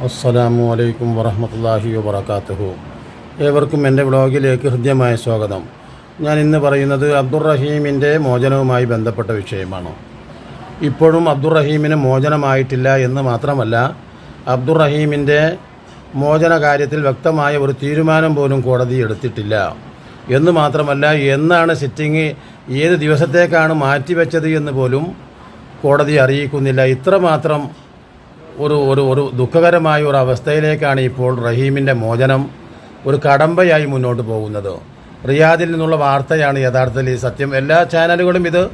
അസ്സലാമു അലൈക്കും വറഹമത്തല്ലാഹി വബർക്കാത്തുഹു ഏവർക്കും എന്റെ വ്ളോഗിലേക്ക് ഹൃദ്യമായ സ്വാഗതം. ഞാൻ ഇന്ന് പറയുന്നത് അബ്ദുറഹീമിന്റെ മോചനവുമായി ബന്ധപ്പെട്ട വിഷയമാണ്. ഇപ്പോഴും അബ്ദുറഹീമിന് മോചനമായിട്ടില്ല എന്ന് മാത്രമല്ല അബ്ദുറഹീമിന്റെ മോചന കാര്യത്തിൽ വ്യക്തമായ ഒരു തീരുമാനം പോലും കോടതി എടുത്തിട്ടില്ല. എന്ന് മാത്രമല്ല എന്നാണ് സിറ്റിംഗ് ഏത് ദിവസത്തേക്കാണ് മാറ്റിവെച്ചത് എന്ന് പോലും കോടതി അറിയിക്കുന്നില്ല. ഇത്രമാത്രം ഒരു ഒരു ഒരു ദുഃഖകരമായ ഒരു അവസ്ഥയിലേക്കാണ് ഇപ്പോൾ റഹീമിന്റെ മോചനം ഒരു കടമ്പയായി മുന്നോട്ട് പോകുന്നത്. റിയാദിൽ നിന്നുള്ള വാർത്തയാണ് യഥാർത്ഥത്തിൽ ഈ സത്യം. എല്ലാ ചാനലുകളും ഇത്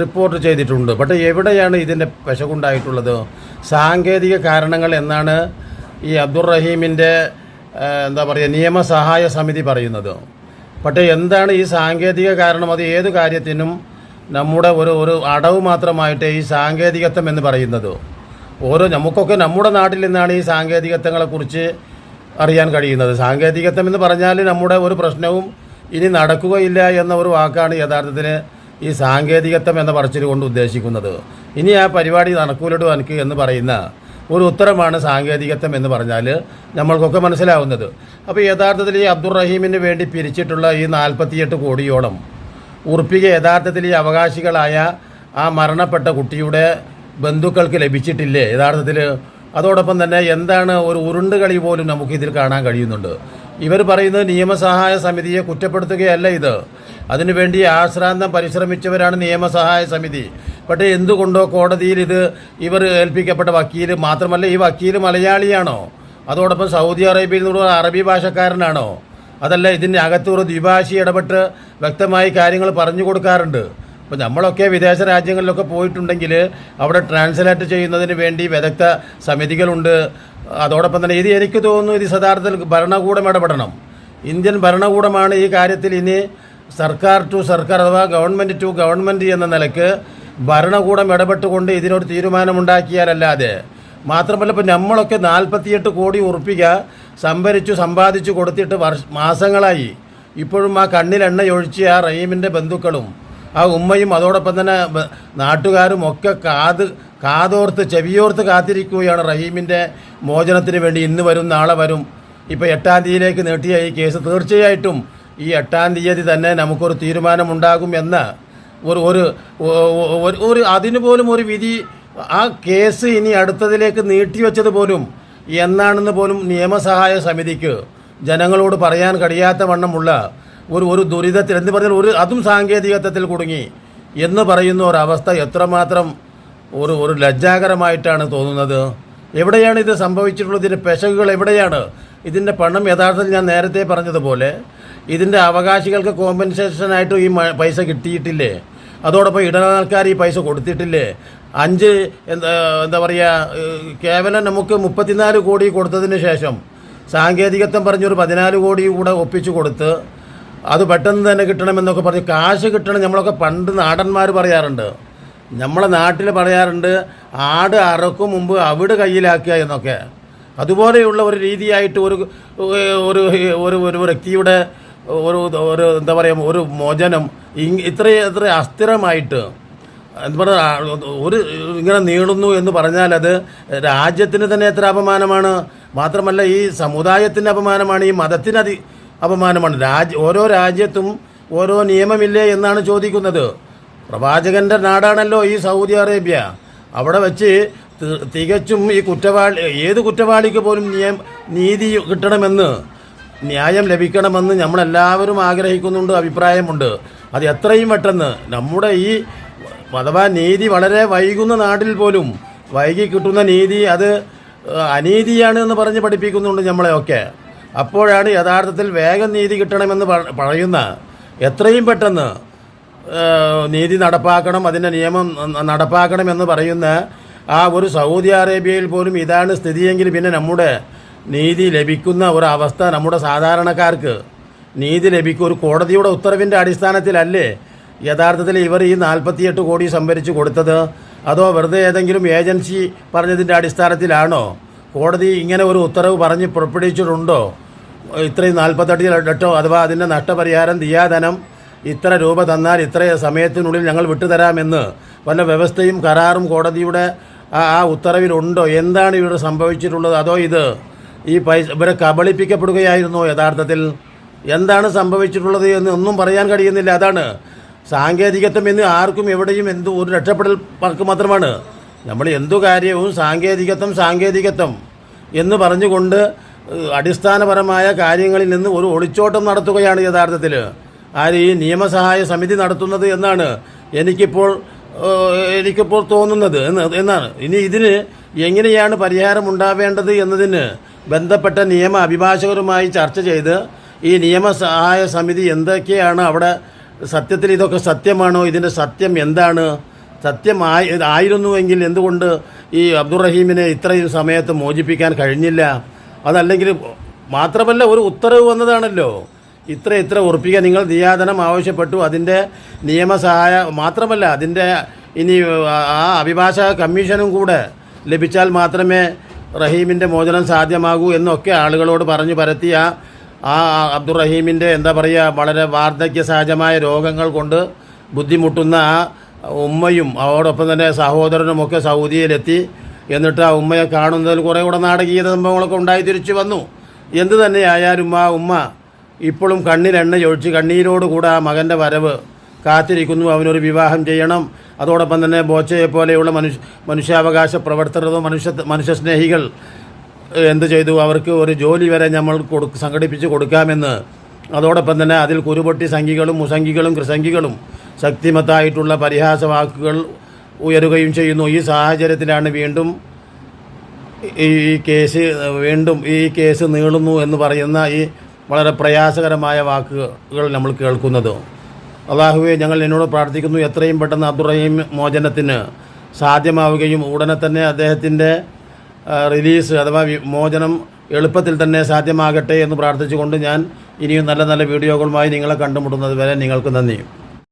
റിപ്പോർട്ട് ചെയ്തിട്ടുണ്ട്. പക്ഷേ എവിടെയാണ് ഇതിന്റെ പെശകുണ്ടായിട്ടുള്ളത് സാങ്കേതിക കാരണങ്ങൾ എന്നാണ് ഈ അബ്ദുൾ റഹീമിന്റെ എന്താ പറയുക നിയമസഹായ സമിതി പറയുന്നത്. പക്ഷേ എന്താണ് ഈ സാങ്കേതിക കാരണം? അത് ഏത് കാര്യത്തിനും നമ്മുടെ ഒരു ഒരു അടവ് മാത്രമായിട്ട് ഈ സാങ്കേതികത്വം എന്ന് പറയുന്നത്. ഓരോ നമുക്കൊക്കെ നമ്മുടെ നാട്ടിൽ നിന്നാണ് ഈ സാങ്കേതികത്വങ്ങളെക്കുറിച്ച് അറിയാൻ കഴിയുന്നത്. സാങ്കേതികത്വം എന്ന് പറഞ്ഞാൽ നമ്മുടെ ഒരു പ്രശ്നവും ഇനി നടക്കുകയില്ല എന്ന ഒരു വാക്കാണ് യഥാർത്ഥത്തിൽ ഈ സാങ്കേതികത്വം എന്ന പറച്ചിൽ കൊണ്ട് ഉദ്ദേശിക്കുന്നത്. ഇനി ആ പരിപാടി നടക്കൂലടു എനിക്ക് എന്ന് പറയുന്ന ഒരു ഉത്തരമാണ് സാങ്കേതികത്വം എന്ന് പറഞ്ഞാൽ നമ്മൾക്കൊക്കെ മനസ്സിലാവുന്നത്. അപ്പോൾ യഥാർത്ഥത്തിൽ ഈ അബ്ദുറഹീമിന് വേണ്ടി പിരിച്ചിട്ടുള്ള ഈ നാൽപ്പത്തിയെട്ട് കോടിയോളം ഉറപ്പിക യഥാർത്ഥത്തിൽ ഈ അവകാശികളായ ആ മരണപ്പെട്ട കുട്ടിയുടെ ബന്ധുക്കൾക്ക് ലഭിച്ചിട്ടില്ലേ? യഥാർത്ഥത്തിൽ അതോടൊപ്പം തന്നെ എന്താണ് ഒരു ഉരുണ്ട് കളി പോലും നമുക്കിതിൽ കാണാൻ കഴിയുന്നുണ്ട്. ഇവർ പറയുന്നത് നിയമസഹായ സമിതിയെ കുറ്റപ്പെടുത്തുകയല്ല ഇത്. അതിനുവേണ്ടി ആശ്രാന്തം പരിശ്രമിച്ചവരാണ് നിയമസഹായ സമിതി. പക്ഷേ എന്തുകൊണ്ടോ കോടതിയിൽ ഇത് ഇവർ ഏൽപ്പിക്കപ്പെട്ട വക്കീൽ മാത്രമല്ല ഈ വക്കീൽ മലയാളിയാണോ? അതോടൊപ്പം സൗദി അറേബ്യയിൽ നിന്നുള്ള അറബി ഭാഷക്കാരനാണോ? അതല്ല ഇതിന്റെ അകത്തൊരു ദ്വിഭാഷി ഇടപെട്ട് വ്യക്തമായി കാര്യങ്ങൾ പറഞ്ഞു കൊടുക്കാറുണ്ട്. ഇപ്പോൾ നമ്മളൊക്കെ വിദേശ രാജ്യങ്ങളിലൊക്കെ പോയിട്ടുണ്ടെങ്കിൽ അവിടെ ട്രാൻസ്ലേറ്റ് ചെയ്യുന്നതിന് വേണ്ടി വിദഗ്ധ സമിതികളുണ്ട്. അതോടൊപ്പം തന്നെ ഇത് എനിക്ക് തോന്നുന്നു ഇത് യഥാർത്ഥത്തിൽ ഭരണകൂടം ഇടപെടണം. ഇന്ത്യൻ ഭരണകൂടമാണ് ഈ കാര്യത്തിൽ ഇനി സർക്കാർ ടു സർക്കാർ അഥവാ ഗവൺമെന്റ് ടു ഗവൺമെന്റ് എന്ന നിലയ്ക്ക് ഭരണകൂടം ഇടപെട്ടുകൊണ്ട് ഇതിനൊരു തീരുമാനമുണ്ടാക്കിയാലല്ലാതെ. മാത്രമല്ല ഇപ്പോൾ നമ്മളൊക്കെ നാൽപ്പത്തിയെട്ട് കോടി ഉറപ്പിക സംഭരിച്ചു സമ്പാദിച്ചു കൊടുത്തിട്ട് വർഷ മാസങ്ങളായി. ഇപ്പോഴും ആ കണ്ണിൽ എണ്ണയൊഴിച്ച് ആ റഹീമിന്റെ ബന്ധുക്കളും ആ ഉമ്മയും അതോടൊപ്പം തന്നെ നാട്ടുകാരും ഒക്കെ കാത് കാതോർത്ത് ചെവിയോർത്ത് കാത്തിരിക്കുകയാണ് റഹീമിന്റെ മോചനത്തിന് വേണ്ടി ഇന്ന് വരും നാളെ വരും. ഇപ്പോൾ എട്ടാം തീയതിയിലേക്ക് നീട്ടിയ ഈ കേസ് തീർച്ചയായിട്ടും ഈ എട്ടാം തീയതി തന്നെ നമുക്കൊരു തീരുമാനമുണ്ടാകും എന്ന് ഒരു ഒരു ഒരു- അതിനു പോലും ഒരു വിധി ആ കേസ് ഇനി അടുത്തതിലേക്ക് നീട്ടിവെച്ചത് പോലും എന്നാണെന്ന് പോലും നിയമസഹായ സമിതിക്ക് ജനങ്ങളോട് പറയാൻ കഴിയാത്ത വണ്ണമുള്ള ഒരു ഒരു ദുരിതത്തിൽ എന്ന് പറഞ്ഞാൽ ഒരു അതും സാങ്കേതികത്വത്തിൽ കുടുങ്ങി എന്ന് പറയുന്ന ഒരവസ്ഥ എത്രമാത്രം ഒരു ഒരു ലജ്ജാകരമായിട്ടാണ് തോന്നുന്നത്. എവിടെയാണ് ഇത് സംഭവിച്ചിട്ടുള്ളത്? ഇതിന്റെ പെശകുകൾ എവിടെയാണ്? ഇതിന്റെ പണം യഥാർത്ഥത്തിൽ ഞാൻ നേരത്തെ പറഞ്ഞതുപോലെ ഇതിന്റെ അവകാശികൾക്ക് കോമ്പൻസേഷനായിട്ട് ഈ പൈസ കിട്ടിയിട്ടില്ലേ? അതോടൊപ്പം ഇടനാൾക്കാർ ഈ പൈസ കൊടുത്തിട്ടില്ലേ? അഞ്ച് എന്താ എന്താ പറയുക കേവലം നമുക്ക് മുപ്പത്തിനാല് കോടി കൊടുത്തതിന് ശേഷം സാങ്കേതികത്വം പറഞ്ഞൊരു പതിനാല് കോടി കൂടെ ഒപ്പിച്ചു കൊടുത്ത് അത് പെട്ടെന്ന് തന്നെ കിട്ടണമെന്നൊക്കെ പറഞ്ഞ് കാശ് കിട്ടണം. നമ്മളൊക്കെ പണ്ട് നാടന്മാർ പറയാറുണ്ട്. നമ്മളെ നാട്ടിൽ പറയാറുണ്ട് ആട് അറക്കും മുമ്പ് അവിട് കയ്യിലാക്കുക എന്നൊക്കെ. അതുപോലെയുള്ള ഒരു രീതിയായിട്ട് ഒരു ഒരു ഒരു ഒരു വ്യക്തിയുടെ ഒരു ഒരു എന്താ പറയുക ഒരു മോചനം ഇത്രയും ഇത്ര അസ്ഥിരമായിട്ട്. എന്താ പറയുക ഒരു ഇങ്ങനെ നീളുന്നു എന്ന് പറഞ്ഞാൽ അത് രാജ്യത്തിന് തന്നെ എത്ര അപമാനമാണ്. മാത്രമല്ല ഈ സമുദായത്തിന്റെ അപമാനമാണ് ഈ മതത്തിന് അതി അപമാനമാണ്. രാജ്യ ഓരോ രാജ്യത്തും ഓരോ നിയമമില്ലേ എന്നാണ് ചോദിക്കുന്നത്. പ്രവാചകന്റെ നാടാണല്ലോ ഈ സൗദി അറേബ്യ. അവിടെ വെച്ച് തികച്ചും ഈ കുറ്റവാളി ഏത് കുറ്റവാളിക്ക് പോലും നിയമ നീതി കിട്ടണമെന്ന് ന്യായം ലഭിക്കണമെന്ന് നമ്മളെല്ലാവരും ആഗ്രഹിക്കുന്നുണ്ട് അഭിപ്രായമുണ്ട്. അത് എത്രയും പെട്ടെന്ന് നമ്മുടെ ഈ അഥവാ നീതി വളരെ വൈകുന്ന നാട്ടിൽ പോലും വൈകി കിട്ടുന്ന നീതി അത് അനീതിയാണ് എന്ന് പറഞ്ഞ് പഠിപ്പിക്കുന്നുണ്ട് നമ്മളെയൊക്കെ. അപ്പോഴാണ് യഥാർത്ഥത്തിൽ വേഗം നീതി കിട്ടണമെന്ന് പറയുന്ന എത്രയും പെട്ടെന്ന് നീതി നടപ്പാക്കണം അതിന്റെ നിയമം നടപ്പാക്കണം എന്ന് പറയുന്ന ആ ഒരു സൗദി അറേബ്യയിൽ പോലും ഇതാണ് സ്ഥിതിയെങ്കിൽ പിന്നെ നമ്മുടെ നീതി ലഭിക്കുന്ന ഒരു അവസ്ഥ നമ്മുടെ സാധാരണക്കാർക്ക് നീതി ലഭിക്കും. ഒരു കോടതിയുടെ ഉത്തരവിന്റെ അടിസ്ഥാനത്തിലല്ലേ യഥാർത്ഥത്തിൽ ഇവർ ഈ നാൽപ്പത്തിയെട്ട് കോടി സംഭരിച്ച് കൊടുത്തത്? അതോ വെറുതെ ഏതെങ്കിലും ഏജൻസി പറഞ്ഞതിന്റെ അടിസ്ഥാനത്തിലാണോ? കോടതി ഇങ്ങനെ ഒരു ഉത്തരവ് പറഞ്ഞ് പുറപ്പെടുവിച്ചിട്ടുണ്ടോ? ഇത്രയും നാൽപ്പത്തെട്ട് ലക്ഷം അഥവാ അതിന്റെ നഷ്ടപരിഹാരം ദിയാധനം ഇത്ര രൂപ തന്നാൽ ഇത്ര സമയത്തിനുള്ളിൽ ഞങ്ങൾ വിട്ടുതരാമെന്ന് വല്ല വ്യവസ്ഥയും കരാറും കോടതിയുടെ ആ ഉത്തരവിലുണ്ടോ? എന്താണ് ഇവിടെ സംഭവിച്ചിട്ടുള്ളത്? അതോ ഇത് ഈ പൈസ ഇവരെ കബളിപ്പിക്കപ്പെടുകയായിരുന്നോ യഥാർത്ഥത്തിൽ? എന്താണ് സംഭവിച്ചിട്ടുള്ളത് എന്ന് ഒന്നും പറയാൻ കഴിയുന്നില്ല. അതാണ് സാങ്കേതികത്വം എന്ന് ആർക്കും എവിടെയും എന്ത് ഒരു രക്ഷപ്പെടൽ പർക്ക് മാത്രമാണ്. നമ്മൾ എന്തു കാര്യവും സാങ്കേതികത്വം സാങ്കേതികത്വം എന്ന് പറഞ്ഞുകൊണ്ട് അടിസ്ഥാനപരമായ കാര്യങ്ങളിൽ നിന്ന് ഒരു ഒളിച്ചോട്ടം നടത്തുകയാണ് യഥാർത്ഥത്തിൽ. ആര് ഈ നിയമസഹായ സമിതി നടത്തുന്നത് എന്നാണ് എനിക്കിപ്പോൾ എനിക്കിപ്പോൾ തോന്നുന്നത് എന്ന് എന്നാണ്. ഇനി ഇതിന് എങ്ങനെയാണ് പരിഹാരം ഉണ്ടാവേണ്ടത് എന്നതിന് ബന്ധപ്പെട്ട നിയമ അഭിഭാഷകരുമായി ചർച്ച ചെയ്ത് ഈ നിയമസഹായ സമിതി എന്തൊക്കെയാണ് അവിടെ സത്യത്തിൽ ഇതൊക്കെ സത്യമാണോ? ഇതിന്റെ സത്യം എന്താണ്? സത്യമായി ആയിരുന്നുവെങ്കിൽ എന്തുകൊണ്ട് ഈ അബ്ദുറഹീമിനെ ഇത്രയും സമയത്ത് മോചിപ്പിക്കാൻ കഴിഞ്ഞില്ല? അതല്ലെങ്കിൽ മാത്രമല്ല ഒരു ഉത്തരവ് വന്നതാണല്ലോ. ഇത്ര ഇത്ര ഉറപ്പിക്കാൻ നിങ്ങൾ നിയാതനം ആവശ്യപ്പെട്ടു. അതിന്റെ നിയമസഹായ മാത്രമല്ല അതിന്റെ ഇനി ആ അഭിഭാഷക കമ്മീഷനും കൂടെ ലഭിച്ചാൽ മാത്രമേ റഹീമിന്റെ മോചനം സാധ്യമാകൂ എന്നൊക്കെ ആളുകളോട് പറഞ്ഞു പരത്തി ആ ആ അബ്ദുറഹീമിന്റെ എന്താ പറയുക വളരെ വാർദ്ധക്യ സഹജമായ രോഗങ്ങൾ കൊണ്ട് ബുദ്ധിമുട്ടുന്ന ആ ഉമ്മയും അവരോടൊപ്പം തന്നെ സഹോദരനുമൊക്കെ സൗദിയിലെത്തി. എന്നിട്ട് ആ ഉമ്മയെ കാണുന്നതിൽ കുറേ കൂടെ നാടകീയ സംഭവങ്ങളൊക്കെ ഉണ്ടായി തിരിച്ചു വന്നു. എന്ത് തന്നെയായാലും ആ ഉമ്മ ഇപ്പോഴും കണ്ണിലെണ്ണ ഒഴിച്ച് കണ്ണീരോടുകൂടെ ആ മകന്റെ വരവ് കാത്തിരിക്കുന്നു അവനൊരു വിവാഹം ചെയ്യണം. അതോടൊപ്പം തന്നെ ബോച്ചയെ പോലെയുള്ള മനുഷ്യ മനുഷ്യാവകാശ പ്രവർത്തകരോ മനുഷ്യ മനുഷ്യസ്നേഹികൾ എന്ത് ചെയ്തു? അവർക്ക് ഒരു ജോലി വരെ നമ്മൾ കൊടു സംഘടിപ്പിച്ച് കൊടുക്കാമെന്ന്. അതോടൊപ്പം തന്നെ അതിൽ കുരുപൊട്ടി സംഖികളും മുസംഖികളും കൃസംഖികളും ശക്തിമത്തായിട്ടുള്ള പരിഹാസ വാക്കുകൾ ഉയരുകയും ചെയ്യുന്നു. ഈ സാഹചര്യത്തിലാണ് വീണ്ടും ഈ കേസ് വീണ്ടും ഈ കേസ് നീളുന്നു എന്ന് പറയുന്ന ഈ വളരെ പ്രയാസകരമായ വാക്കുകൾ നമ്മൾ കേൾക്കുന്നത്. അള്ളാഹുവെ ഞങ്ങൾ എന്നോട് പ്രാർത്ഥിക്കുന്നു എത്രയും പെട്ടെന്ന് അബ്ദുറഹീം മോചനത്തിന് സാധ്യമാവുകയും ഉടനെ തന്നെ അദ്ദേഹത്തിന്റെ റിലീസ് അഥവാ മോചനം എളുപ്പത്തിൽ തന്നെ സാധ്യമാകട്ടെ എന്ന് പ്രാർത്ഥിച്ചുകൊണ്ട് ഞാൻ ഇനിയും നല്ല നല്ല വീഡിയോകളുമായി നിങ്ങളെ കണ്ടുമുട്ടുന്നത് വരെ നിങ്ങൾക്ക് നന്ദി.